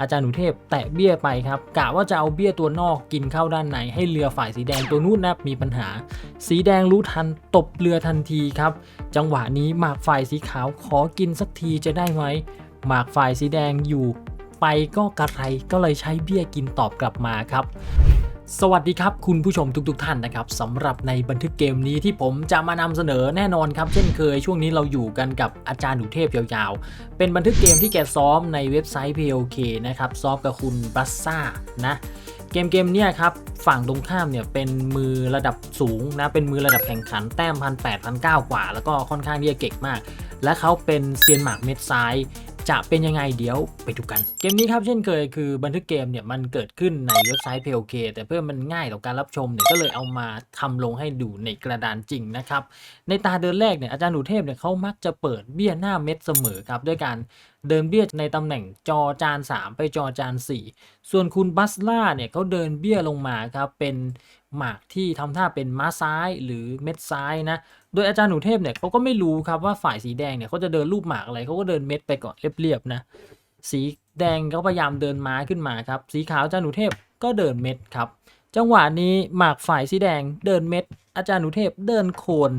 อาจารย์หนูเทพแตะเบี้ยไปครับกะว่าจะเอาเบี้ยตัวนอกกินเข้าด้านในให้เรือฝ่ายสีแดงตัวนู้นนะมีปัญหา สีแดงรู้ทันตบเรือทันทีครับ จังหวะนี้หมากฝ่ายสีขาวขอกินสักทีจะได้ไหมหมากฝ่ายสีแดงอยู่ไปก็กระไรก็เลยใช้เบี้ยกินตอบกลับมาครับ สวัสดีครับคุณผู้ชมทุกๆทท่านนะครับสำหรับในบันทึกเกมนี้ที่ผมจะมานำเสนอแน่นอนครับ เช่นเคยช่วงนี้เราอยู่กันกับอาจารย์หนูเทพยาวๆ เป็นบันทึกเกมที่แกซ้อมในเว็บไซต์ PLK นะครับซ้อมกับคุณบัสซ่านะเกมเกมเนี่ยครับฝั่งตรงข้ามเนี่ยเป็นมือระดับสูงนะเป็นมือระดับแข่งขันแต้มพันแปดพันเก้ากว่า แล้วก็ค่อนข้างที่จะเก่งมาก และเขาเป็นเซียนหมากเม็ดซ้าย จะเป็นยังไงเดี๋ยวไปดูกัน เกมนี้ครับเช่นเคยคือบันทึกเกมเนี่ยมันเกิดขึ้นในเว็บไซต์ PLK แต่เพื่อมันง่ายต่อการรับชมเนี่ยก็เลยเอามาทำลงให้ดูในกระดานจริงนะครับในตาเดินแรกเนี่ยอาจารย์หนูเทพเนี่ยเขามักจะเปิดเบี้ยหน้าเม็ดเสมอครับด้วยการเดินเบี้ยในตำแหน่งจอจาน 3 ไปจอจาน 4 ส่วนคุณบัสล่าเนี่ยเขาเดินเบี้ยลงมาครับเป็น หมากที่ทำท่าเป็นม้าซ้ายหรือเม็ดซ้ายนะ โดยอาจารย์หนูเทพเนี่ยเขาก็ไม่รู้ครับว่าฝ่ายสีแดงเนี่ยเขาจะเดินรูปหมากอะไรเขาก็เดินเม็ดไปก่อนเรียบๆนะ สีแดงเขาพยายามเดินม้าขึ้นมาครับ สีขาวอาจารย์หนูเทพก็เดินเม็ดครับ จังหวะนี้หมากฝ่ายสีแดงเดินเม็ด อาจารย์หนูเทพเดินโคน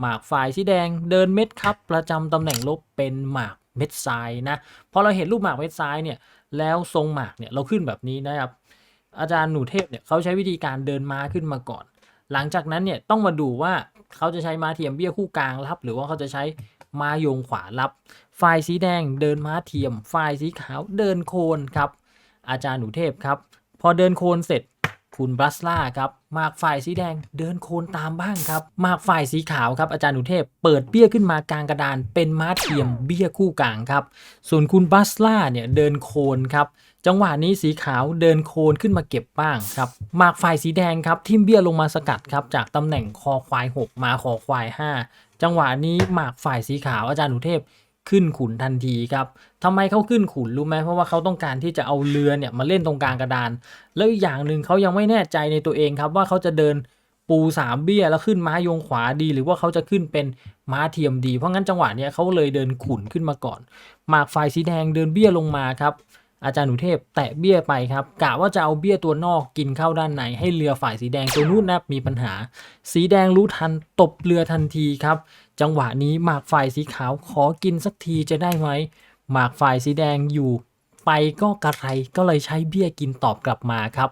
หมากฝ่ายสีแดงเดินเม็ดครับ ประจำตำแหน่งลบเป็นหมากเม็ดซ้ายนะ พอเราเห็นรูปหมากเม็ดซ้ายเนี่ย แล้วทรงหมากเนี่ยเราขึ้นแบบนี้นะครับ อาจารย์หนูเทพเนี่ยเขาใช้วิธีการเดินม้าขึ้นมาก่อน หลังจากนั้นเนี่ยต้องมาดูว่าเขาจะใช้ม้าเทียมเบี้ยคู่กลางรับ หรือว่าเขาจะใช้ม้าโยงขวารับ ฝ่ายสีแดงเดินม้าเทียม ฝ่ายสีขาวเดินโคนครับ อาจารย์หนูเทพครับ พอเดินโคนเสร็จ คุณบรัสล่าครับหมากฝ่ายสีแดงเดินโคนตามบ้างครับหมากฝ่ายสีขาวครับอาจารย์หนูเทพเปิดเบี้ยขึ้นมากลางกระดาน เป็นม้าเทียมเบี้ยคู่กลางครับ ส่วนคุณบรัสล่าเนี่ยเดินโคนครับจังหวะนี้สีขาวเดินโคนขึ้นมาเก็บบ้างครับหมากฝ่ายสีแดงครับทิมเบี้ยลงมาสกัดครับจากตำแหน่งคอควาย 6 มาคอควาย 5 จังหวะนี้หมากฝ่ายสีขาวอาจารย์หนูเทพ ขึ้นขุนทันทีครับทำไมเขาขึ้นขุนรู้ไหมเพราะว่าเขาต้องการที่จะเอาเรือเนี่ยมาเล่นตรงกลางกระดาน แล้วอีกอย่างหนึ่งเขายังไม่แน่ใจในตัวเองครับว่าเขาจะเดินปูสามเบี้ยแล้วขึ้นม้าโยงขวาดี หรือว่าเขาจะขึ้นเป็นม้าเทียมดี เพราะงั้นจังหวะเนี้ยเขาเลยเดินขุนขึ้นมาก่อน หมากฝ่ายสีแดงเดินเบี้ยลงมาครับ อาจารย์หนูเทพแตะเบี้ยไปครับกะว่าจะเอาเบี้ยตัวนอกกินเข้าด้านใน ให้เรือฝ่ายสีแดงตัวนู้นนะมีปัญหา สีแดงรู้ทันตบเรือทันทีครับ จังหวะนี้หมากฝ่ายสีขาวขอกินสักทีจะได้ไหมหมากฝ่ายสีแดงอยู่ไปก็กระไรก็เลยใช้เบี้ยกินตอบกลับมาครับ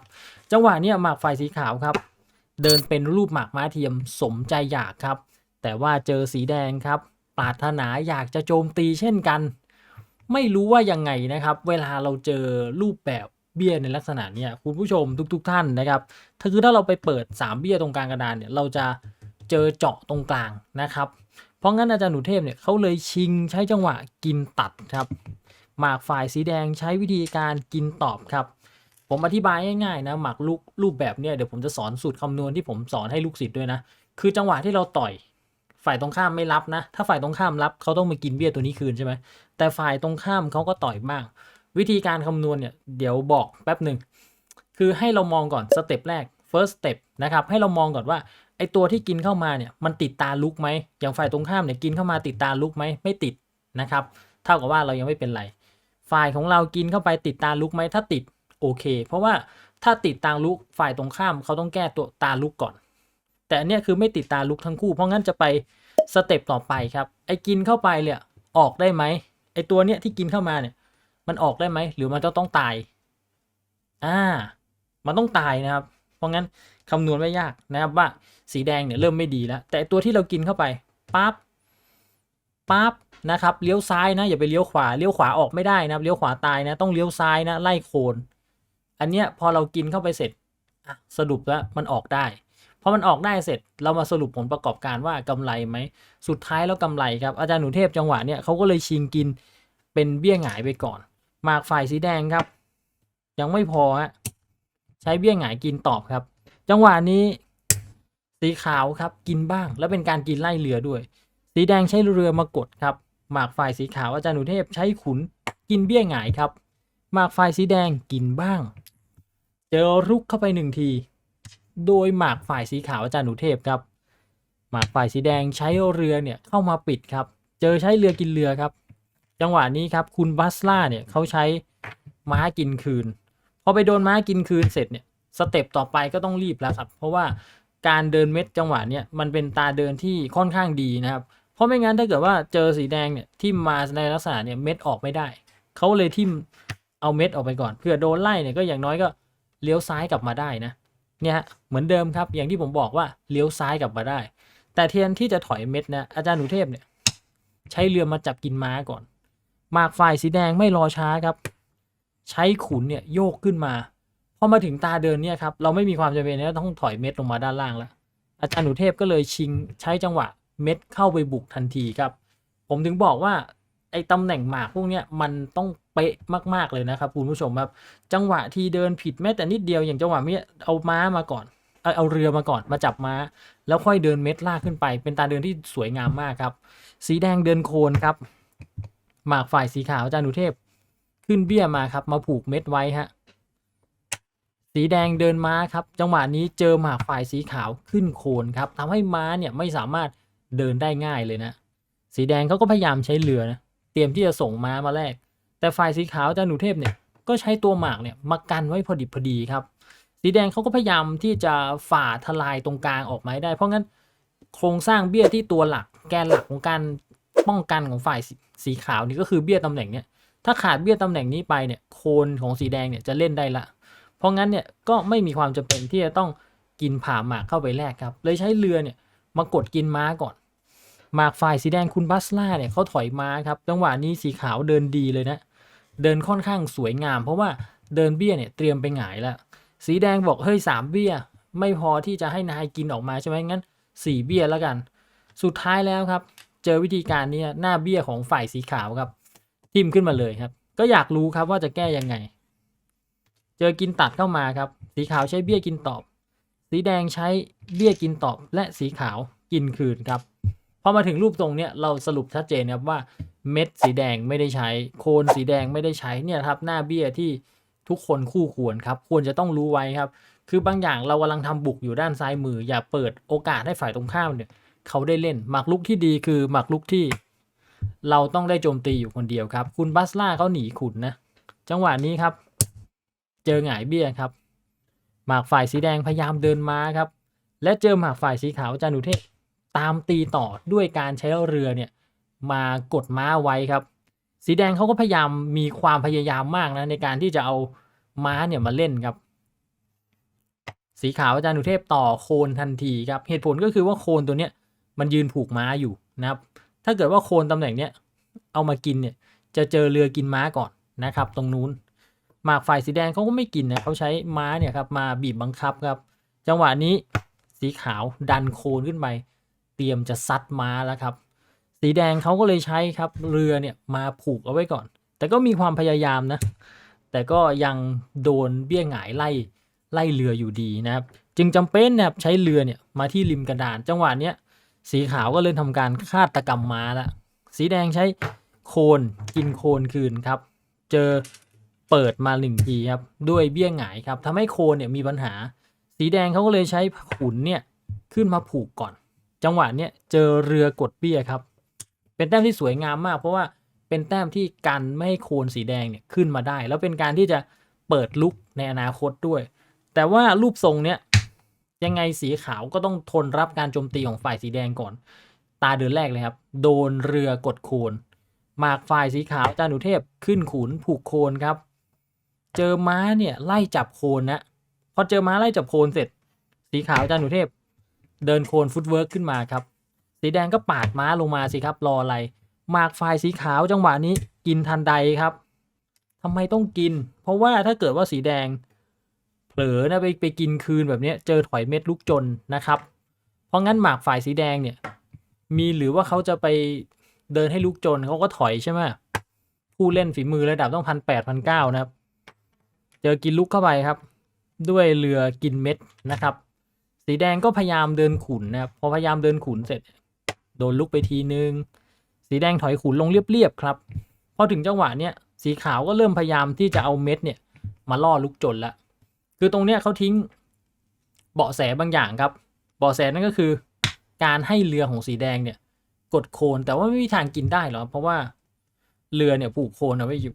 จังหวะนี้หมากฝ่ายสีขาวครับ เดินเป็นรูปหมากม้าเทียมสมใจอยากครับ แต่ว่าเจอสีแดงครับปรารถนาอยากจะโจมตีเช่นกัน ไม่รู้ว่ายังไงนะครับ เวลาเราเจอรูปแบบเบี้ยในลักษณะเนี้ยคุณผู้ชมทุก ๆท่านนะครับถ้าคือถ้าเราไปเปิด 3 เบี้ยตรงกลางกระดานเนี่ยเราจะเจอเจาะตรงกลางนะครับ เพราะงั้นอาจารย์หนูเทพเนี่ยเขาเลยชิงใช้จังหวะกินตัดครับ หมากฝ่ายสีแดงใช้วิธีการกินตอบครับ ผมอธิบายง่ายๆนะหมากลูกรูปแบบเนี่ยเดี๋ยวผมจะสอนสูตรคำนวณที่ผมสอนให้ลูกศิษย์ด้วยนะ คือจังหวะที่เราต่อย ฝ่ายตรงข้ามไม่รับนะ ถ้าฝ่ายตรงข้ามรับเขาต้องมากินเบี้ยตัวนี้คืนใช่ไหมแต่ฝ่ายตรงข้ามเขาก็ต่อยบ้าง วิธีการคำนวณเนี่ยเดี๋ยวบอกแป๊บหนึ่งคือให้เรามองก่อนสเต็ปแรก first step นะครับให้เรามองก่อนว่าไอตัวที่กินเข้ามาเนี่ยมันติดตาลุกไหมอย่างฝ่ายตรงข้ามเนี่ยกินเข้ามาติดตาลุกไหมไม่ติดนะครับเท่ากับว่าเรายังไม่เป็นไร ฝ่ายของเรากินเข้าไปติดตาลุกไหมถ้าติดโอเค เพราะว่าถ้าติดตาลุกฝ่ายตรงข้ามเขาต้องแก้ตัวตาลุกก่อน แต่อันเนี้ยคือไม่ติดตาลุกทั้งคู่ เพราะงั้นจะไปสเต็ปต่อไปครับ ไอ้กินเข้าไปเนี่ยออกได้ไหมไอ้ตัวเนี้ยที่กินเข้ามาเนี่ย มันออกได้ไหมหรือมันจะต้องตาย อ่า มันต้องตายนะครับ เพราะงั้นคำนวณไม่ยากนะครับว่าสีแดงเนี่ยเริ่มไม่ดีแล้ว แต่ตัวที่เรากินเข้าไปปั๊บปั๊บนะครับเลี้ยวซ้ายนะอย่าไปเลี้ยวขวาเลี้ยวขวาออกไม่ได้นะครับเลี้ยวขวาตายนะต้องเลี้ยวซ้ายนะไล่โคน อันเนี้ยพอเรากินเข้าไปเสร็จสรุปแล้วมันออกได้ อมันออกได้เสร็จเรามาสรุปผลประกอบการว่ากำไรไหม สุดท้ายแล้วกำไรครับ อาจารย์หนูเทพจังหวะเนี้ยเขาก็เลยชิงกินเป็นเบี้ยหงายไปก่อนหมากฝ่ายสีแดงครับ ยังไม่พอฮะใช้เบี้ยหงายกินตอบครับ จังหวะนี้สีขาวครับกินบ้าง แล้วเป็นการกินไล่เรือด้วย สีแดงใช้เรือมากดครับหมากฝ่ายสีขาวอาจารย์หนูเทพใช้ขุนกินเบี้ยหงายครับหมากฝ่ายสีแดงกินบ้าง เจอรุกเข้าไปหนึ่งที โดยหมากฝ่ายสีขาวอาจารย์หนูเทพครับ หมากฝ่ายสีแดงใช้เรือเนี่ยเข้ามาปิดครับ เจอใช้เรือกินเรือครับ จังหวะนี้ครับคุณบัสล่าเนี่ยเขาใช้ม้ากินคืน พอไปโดนม้ากินคืนเสร็จเนี่ยสเต็ปต่อไปก็ต้องรีบแล้วครับ เพราะว่าการเดินเม็ดจังหวะเนี่ยมันเป็นตาเดินที่ค่อนข้างดีนะครับ เพราะไม่งั้นถ้าเกิดว่าเจอสีแดงเนี่ยที่มาในลักษณะเนี่ยเม็ดออกไม่ได้ เขาเลยทิมเอาเม็ดออกไปก่อนเพื่อโดนไล่เนี่ยก็อย่างน้อยก็เลี้ยวซ้ายกลับมาได้นะ เนี่ยเหมือนเดิมครับอย่างที่ผมบอกว่าเลี้ยวซ้ายกลับมาได้ แต่เทียนที่จะถอยเม็ดนะอาจารย์หนูเทพเนี่ยใช้เรือมาจับกินม้าก่อนหมากฝ่ายสีแดงไม่รอช้าครับ ใช้ขุนเนี่ยโยกขึ้นมาพอมาถึงตาเดินเนี่ยครับเราไม่มีความจำเป็นที่ต้องถอยเม็ดลงมาด้านล่างแล้วอาจารย์หนูเทพก็เลยชิงใช้จังหวะเม็ดเข้าไปบุกทันทีครับ ผมถึงบอกว่าไอ้ตำแหน่งหมากพวกเนี้ยมันต้อง ป๊ะมาก ๆ เลยนะครับคุณผู้ชมครับ จังหวะที่เดินผิดแม้แต่นิดเดียวอย่างจังหวะเนี้ยเอาม้ามาก่อน เอาเรือมาก่อนมาจับม้า แล้วค่อยเดินเม็ดลากขึ้นไป เป็นตาเดินที่สวยงามมากครับ สีแดงเดินโคนครับ หมากฝ่ายสีขาวอาจารย์หนุเทพ ขึ้นเบี้ยมาครับ มาผูกเม็ดไว้ฮะสีแดงเดินม้าครับ จังหวะนี้เจอหมากฝ่ายสีขาวขึ้นโคนครับทำให้ม้าเนี่ยไม่สามารถเดินได้ง่ายเลยนะ สีแดงเขาก็พยายามใช้เรือนะเตรียมที่จะส่งม้ามาแลก แต่ฝ่ายสีขาวจาหนุเทพเนี่ยก็ใช้ตัวหมากเนี่ยมากันไว้พอดิบพอดีครับ สีแดงเขาก็พยายามที่จะฝ่าทลายตรงกลางออกมาให้ได้ เพราะงั้นโครงสร้างเบี้ยที่ตัวหลัก แกนหลักของการป้องกันของฝ่ายสสีขาวนี่ก็คือเบี้ยตำแหน่งเนี่ยถ้าขาดเบี้ยตำแหน่งนี้ไปเนี่ยโคนของสีแดงเนี่ยจะเล่นได้ละ เพราะงั้นเนี่ยก็ไม่มีความจำเป็นที่จะต้องกินผ่าหมากเข้าไปแลกครับ เลยใช้เรือเนี่ยมากดกินม้าก่อน หมากฝ่ายสีแดงคุณบัสล่าเนี่ยเขาถอยม้าครับจังหวะนี้สีขาวเดินดีเลยนะ เดินค่อนข้างสวยงาม เพราะว่าเดินเบี้ยเนี่ยเตรียมไปหงายแล้ว สีแดงบอกเฮ้ยสามเบี้ย ไม่พอที่จะให้นายกินออกมาใช่ไหมงั้นสี่เบี้ยแล้วกัน สุดท้ายแล้วครับ เจอวิธีการนี้หน้าเบี้ยของฝ่ายสีขาวครับทิมขึ้นมาเลยครับ ก็อยากรู้ครับว่าจะแก้ยังไง เจอกินตัดเข้ามาครับ สีขาวใช้เบี้ยกินตอบ สีแดงใช้เบี้ยกินตอบและสีขาวกินคืนครับ อมาถึงรูปตรงเนี้ยเราสรุปชัดเจนครับว่าเม็ดสีแดงไม่ได้ใช้ โคนสีแดงไม่ได้ใช้เนี่ยครับหน้าเบี้ยที่ทุกคนคู่ควรครับควรจะต้องรู้ไว้ครับ คือบางอย่างเรากำลังทำบุกอยู่ด้านซ้ายมือ อย่าเปิดโอกาสให้ฝ่ายตรงข้ามเนี่ยเขาได้เล่นหมากลุกที่ดีคือหมากลุกที่ เราต้องได้โจมตีอยู่คนเดียวครับ คุณบัสล่าเขาหนีขุนนะจังหวะนี้ครับ เจอหงายเบี้ยครับ หมากฝ่ายสีแดงพยายามเดินมาครับ และเจอหมากฝ่ายสีขาวอาจารย์หนุเทพ ตามตีต่อด้วยการใช้เรือเนี่ยมากดม้าไว้ครับ สีแดงเขาก็พยายามมีความพยายามมากนะในการที่จะเอาม้าเนี่ยมาเล่นครับ สีขาวอาจารย์หนุเทพต่อโคนทันทีครับ เหตุผลก็คือว่าโคนตัวเนี้ยมันยืนผูกม้าอยู่นะครับ ถ้าเกิดว่าโคนตำแหน่งเนี้ยเอามากินเนี่ยจะเจอเรือกินม้าก่อนนะครับ ตรงนู้นหมากฝ่ายสีแดงเขาก็ไม่กินนะเขาใช้ม้าเนี่ยครับมาบีบบังคับครับ จังหวะนี้สีขาวดันโคนขึ้นไป เตรียมจะซัดม้าแล้วครับ สีแดงเขาก็เลยใช้ครับเรือเนี่ยมาผูกเอาไว้ก่อน แต่ก็มีความพยายามนะ แต่ก็ยังโดนเบี้ยหงายไล่ไล่เรืออยู่ดีนะครับ จึงจำเป็นนะครับใช้เรือเนี่ยมาที่ริมกระดาน จังหวะเนี้ยสีขาวก็เลยทำการฆาตกรรมม้าละสีแดงใช้โคนกินโคนคืนครับ เจอเปิดมาหนึ่งทีครับด้วยเบี้ยหงายครับทำให้โคนเนี่ยมีปัญหา สีแดงเขาก็เลยใช้ขุนเนี่ยขึ้นมาผูกก่อน จังหวะเนี้ยเจอเรือกดเบี้ยครับ เป็นแต้มที่สวยงามมาก เพราะว่าเป็นแต้มที่กันไม่ให้โคนสีแดงเนี่ยขึ้นมาได้ แล้วเป็นการที่จะเปิดลุกในอนาคตด้วย แต่ว่ารูปทรงเนี้ยยังไงสีขาวก็ต้องทนรับการโจมตีของฝ่ายสีแดงก่อน ตาเดินแรกเลยครับ โดนเรือกดโคนหมากฝ่ายสีขาวจานุเทพขึ้นขุนผูกโคนครับ เจอม้าเนี่ยไล่จับโคนนะพอเจอม้าไล่จับโคนเสร็จ สีขาวจานุเทพ เดินโคนฟุตเวิร์กขึ้นมาครับ สีแดงก็ปาดม้าลงมาสิครับ รออะไรหมากฝ่ายสีขาวจังหวะนี้กินทันใดครับทำไมต้องกิน เพราะว่าถ้าเกิดว่าสีแดง เผลอนะไปไปกินคืนแบบนี้เจอถอยเม็ดลูกจนนะครับ เพราะงั้นหมากฝ่ายสีแดงเนี่ย มีหรือว่าเขาจะไปเดินให้ลูกจนเขาก็ถอยใช่ไหมผู้เล่นฝีมือระดับต้องพันแปดพันเก้านะครับ เจอกินลูกเข้าไปครับ ด้วยเรือกินเม็ดนะครับ สีแดงก็พยายามเดินขุนนะครับพอพยายามเดินขุนเสร็จ โดนลุกไปทีนึง สีแดงถอยขุนลงเรียบๆครับพอถึงจังหวะเนี้ยสีขาวก็เริ่มพยายามที่จะเอาเม็ดเนี่ยมาล่อลุกจนละคือตรงเนี้ยเขาทิ้งเบาะแสบางอย่างครับเบาะแสนั่นก็คือ การให้เรือของสีแดงเนี่ย กดโคนแต่ว่าไม่มีทางกินได้หรอเพราะว่าเรือเนี่ยผูกโคนเอาไว้อยู่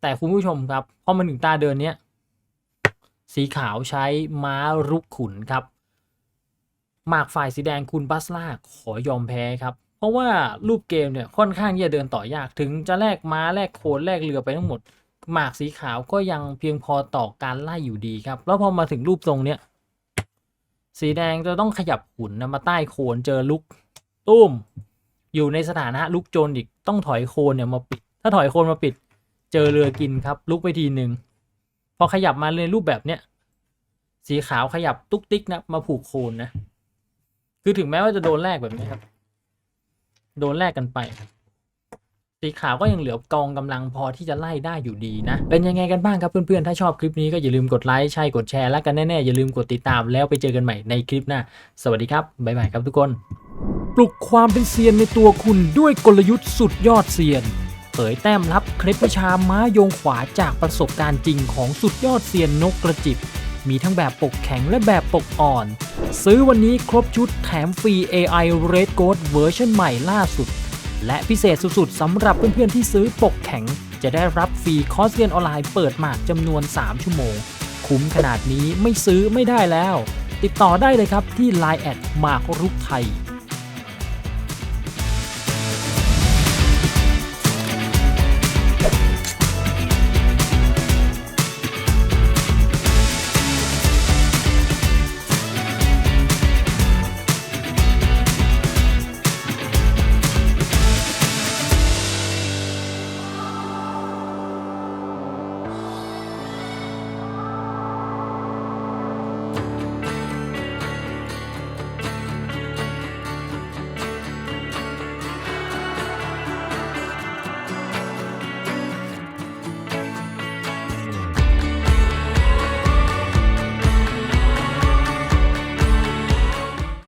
แต่คุณผู้ชมครับพอมาถึงตาเดินเนี้ยสีขาวใช้ม้ารุกขุนครับ หมากฝ่ายสีแดงคุณบัสล่าขอยอมแพ้ครับ เพราะว่ารูปเกมเนี่ยค่อนข้างที่จะเดินต่อยากถึงจะแลกม้าแลกโคนแลกเรือไปทั้งหมด หมากสีขาวก็ยังเพียงพอต่อการไล่อยู่ดีครับ แล้วพอมาถึงรูปทรงเนี้ยสีแดงจะต้องขยับขุนนะมาใต้โคนเจอลุกตุ้ม อยู่ในสถานะลุกโจรอีกต้องถอยโคนเนี่ยมาปิด ถ้าถอยโคนมาปิด เจอเรือกินครับลุกไปทีหนึ่งพอขยับมาเลยรูปแบบเนี้ยสีขาวขยับตุ๊กติ๊กนะมาผูกโคนนะ คือถึงแม้ว่าจะโดนแลกแบบนี้ครับ โดนแลกกันไป สีขาวก็ยังเหลือกองกำลังพอที่จะไล่ได้อยู่ดีนะ เป็นยังไงกันบ้างครับเพื่อนๆ ถ้าชอบคลิปนี้ก็อย่าลืมกดไลค์ใช่กดแชร์แล้วกันแน่ๆ อย่าลืมกดติดตามแล้วไปเจอกันใหม่ในคลิปหน้า สวัสดีครับ บ๊ายบายครับทุกคน ปลุกความเป็นเซียนในตัวคุณด้วยกลยุทธ์สุดยอดเซียนเผยแต้มลับเคล็ดวิชาม้าโยงขวาจากประสบการณ์จริงของสุดยอดเซียนนกกระจิบ มีทั้งแบบปกแข็งและแบบปกอ่อน ซื้อวันนี้ครบชุดแถมฟรี AI Red Gold เวอร์ชันใหม่ล่าสุด และพิเศษสุดๆสำหรับเพื่อนๆที่ซื้อปกแข็ง จะได้รับฟรีคอร์สเรียนออนไลน์เปิดหมากจำนวน 3 ชั่วโมง คุ้มขนาดนี้ไม่ซื้อไม่ได้แล้ว ติดต่อได้เลยครับที่ Line แอดหมากรุกไทย